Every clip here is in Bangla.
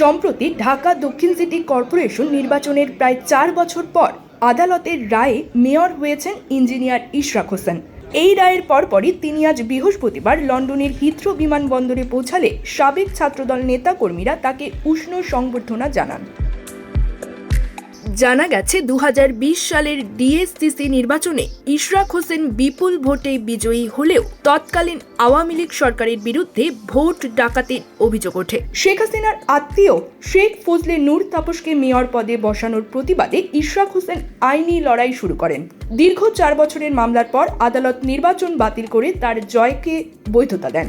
সম্প্রতি ঢাকা দক্ষিণ সিটি কর্পোরেশন নির্বাচনের প্রায় চার বছর পর আদালতের রায়ে মেয়র হয়েছেন ইঞ্জিনিয়ার ইশরাক হোসেন। এই রায়ের পরপরই তিনি আজ বৃহস্পতিবার লন্ডনের হিথ্রো বিমানবন্দরে পৌঁছালে সাবেক ছাত্রদল নেতাকর্মীরা তাকে উষ্ণ সংবর্ধনা জানান। জানা গেছে দু হাজার বিশ সালের ডিএসসিসি নির্বাচনে ইশরাক হোসেন বিপুল ভোটে বিজয়ী হলেও তৎকালীন আওয়ামী লীগ সরকারের বিরুদ্ধে ভোট ডাকাতির অভিযোগ ওঠে। শেখ হাসিনার আত্মীয় শেখ ফজলে নূর তাপসকে মেয়র পদে বসানোর প্রতিবাদে ইশরাক হোসেন আইনি লড়াই শুরু করেন। দীর্ঘ চার বছরের মামলার পর আদালত নির্বাচন বাতিল করে তার জয়কে বৈধতা দেন।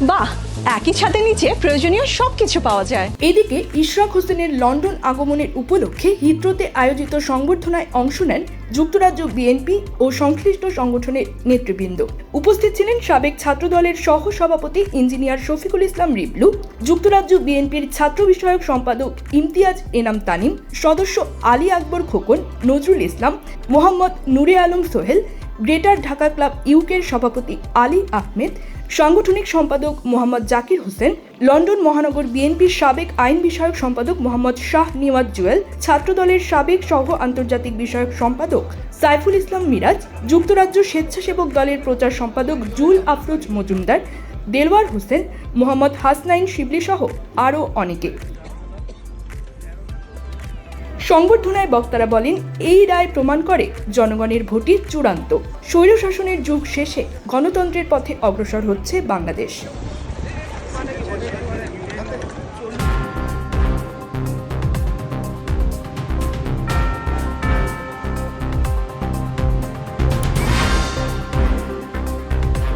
বাহ, একই ছাদের নিচে প্রয়োজনীয় সবকিছু পাওয়া যায়। এদিকে ইশরাক হোসেনের লন্ডন আগমনের উপলক্ষে হিথ্রোতে আয়োজিত সংবর্ধনায় অংশ নেন যুক্তরাজ্য বিএনপি ও সংশ্লিষ্ট সংগঠনের নেতৃবৃন্দ। উপস্থিত ছিলেন সাবেক ছাত্রদলের সহ সভাপতি ইঞ্জিনিয়ার শফিকুল ইসলাম রিবলু, যুক্তরাজ্য বিএনপির ছাত্র বিষয়ক সম্পাদক ইমতিয়াজ এনাম তানিম, সদস্য আলী আকবর খোকন, নজরুল ইসলাম, মোহাম্মদ নুরে আলম সোহেল গ্রেটার ঢাকা ক্লাব ইউকের সভাপতি আলী আহমেদ, সাংগঠনিক সম্পাদক মোহাম্মদ জাকির হোসেন, লন্ডন মহানগর বিএনপির সাবেক আইন বিষয়ক সম্পাদক মোহাম্মদ শাহ নিওয়াজ জুয়েল, ছাত্রদলের সাবেক সহ আন্তর্জাতিক বিষয়ক সম্পাদক সাইফুল ইসলাম মিরাজ, যুক্তরাজ্য স্বেচ্ছাসেবক দলের প্রচার সম্পাদক জুল আফরোজ মজুমদার, দেলওয়ার হোসেন, মোহাম্মদ হাসনাইন শিবলি সহ আরও অনেকে। সংবর্ধনায় বক্তারা বলেন, এই রায় প্রমাণ করে জনগণের ভোটই চূড়ান্ত। স্বৈরশাসনের যুগ শেষে গণতন্ত্রের পথে অগ্রসর হচ্ছে বাংলাদেশ।